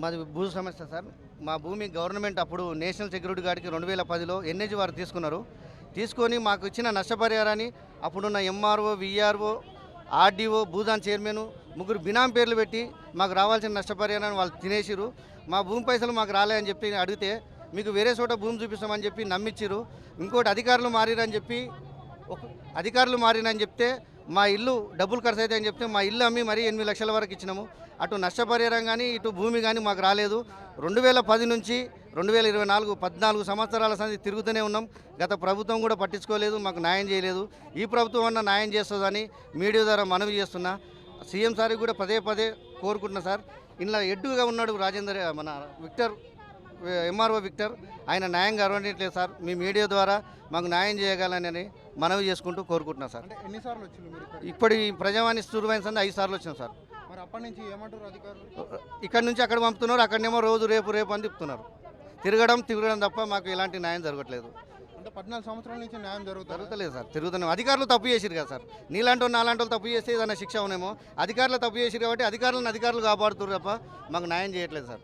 మాది భూ సమస్య సార్. మా భూమి గవర్నమెంట్ అప్పుడు నేషనల్ సెక్యూరిటీ గార్డ్కి రెండు వేల పదిలో ఎన్ఏజీ వారు తీసుకున్నారు. తీసుకొని మాకు ఇచ్చిన నష్టపరిహారాన్ని అప్పుడున్న MRO VRO RDO Bhoodan chairman ముగ్గురు బినాం పేర్లు పెట్టి మాకు రావాల్సిన నష్టపరిహారాన్ని వాళ్ళు తినేసిరు మా భూమి పైసలు మాకు రాలేదని చెప్పి అడిగితే మీకు వేరే చోట భూమి చూపిస్తామని చెప్పి నమ్మిచ్చిరు ఇంకోటి అధికారులు మారిరని చెప్పి అధికారులు మారినని చెప్తే మా ఇల్లు డబ్బులు ఖర్చు అవుతాయి అని చెప్తే మా ఇల్లు అమ్మి మరీ ఎనిమిది లక్షల వరకు ఇచ్చినాము. అటు నష్టపరిహారం కానీ ఇటు భూమి కానీ మాకు రాలేదు. రెండు వేల పది నుంచి రెండు వేల ఇరవై నాలుగు పద్నాలుగు సంవత్సరాల సంది తిరుగుతూనే ఉన్నాం. గత ప్రభుత్వం కూడా పట్టించుకోలేదు మాకు న్యాయం చేయలేదు. ఈ ప్రభుత్వం అన్న న్యాయం చేస్తుందని మీడియా ద్వారా మనవి చేస్తున్నా. సీఎం సార్కి కూడా పదే పదే కోరుకుంటున్నా సార్. ఇలా ఎడ్డుగా ఉన్నాడు రాజేందర్ మన విక్టర్ ఎంఆర్ఓ విక్టర్ ఆయన న్యాయం గర్వట్లేదు సార్. మీ మీడియా ద్వారా మాకు న్యాయం చేయగలనని మనవి చేసుకుంటూ కోరుకుంటున్నా సార్. ఎన్నిసార్లు వచ్చింది? ఇప్పుడు ఈ ప్రజావాణి సూర్యవాణి సంది ఐదు సార్లు వచ్చినాం సార్. అప్పటి నుంచి ఏమంటారు అధికారులు? అంటే పద్నాలుగు సంవత్సరాల నుంచి న్యాయం జరుగుతుంది. జరుగుతలేదు సార్ తిరుగుతున్నాం. అధికారులు తప్పు చేసిరు కదా సార్. నాలాంటి వాళ్ళు తప్పు చేస్తే ఏదైనా శిక్ష అవునేమో. అధికారులు తప్పు చేసిరు కాబట్టి అధికారులను అధికారులు కాపాడుతున్నారు తప్ప మాకు న్యాయం చేయట్లేదు సార్.